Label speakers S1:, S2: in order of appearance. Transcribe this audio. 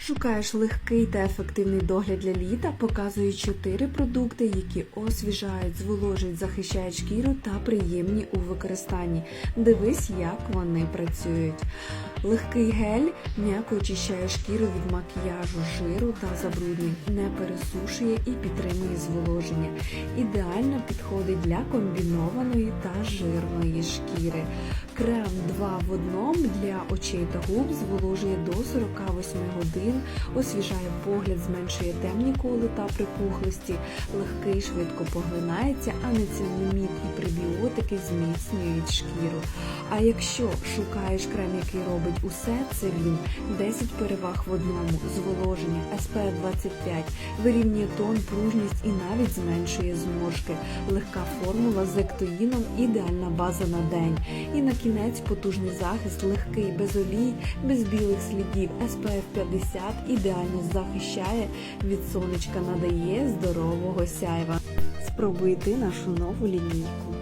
S1: Шукаєш легкий та ефективний догляд для літа, показує 4 продукти, які освіжають, зволожують, захищають шкіру та приємні у використанні. Дивись, як вони працюють. Легкий гель м'яко очищає шкіру від макіяжу, жиру та забруднень, не пересушує і підтримує зволоження. Ідеально підходить для комбінованої та жирної шкіри. Крем 2 в одному для очей та губ зволожує до 48 годин, освіжає погляд, зменшує темні коли та припухлості, легкий швидко поглинається, а неціанамід і пребіотики зміцнюють шкіру. А якщо шукаєш крем, який робить усе, це він 10 переваг в одному, зволоження, SPF 25, вирівнює тон, пружність і навіть зменшує зморшки. Легка формула з ектоїном, ідеальна база на день. І на кінець потужний захист, легкий, без олій, без білих слідів. SPF 50 ідеально захищає від сонечка, надає здорового сяйва. Спробуйте нашу нову лінійку.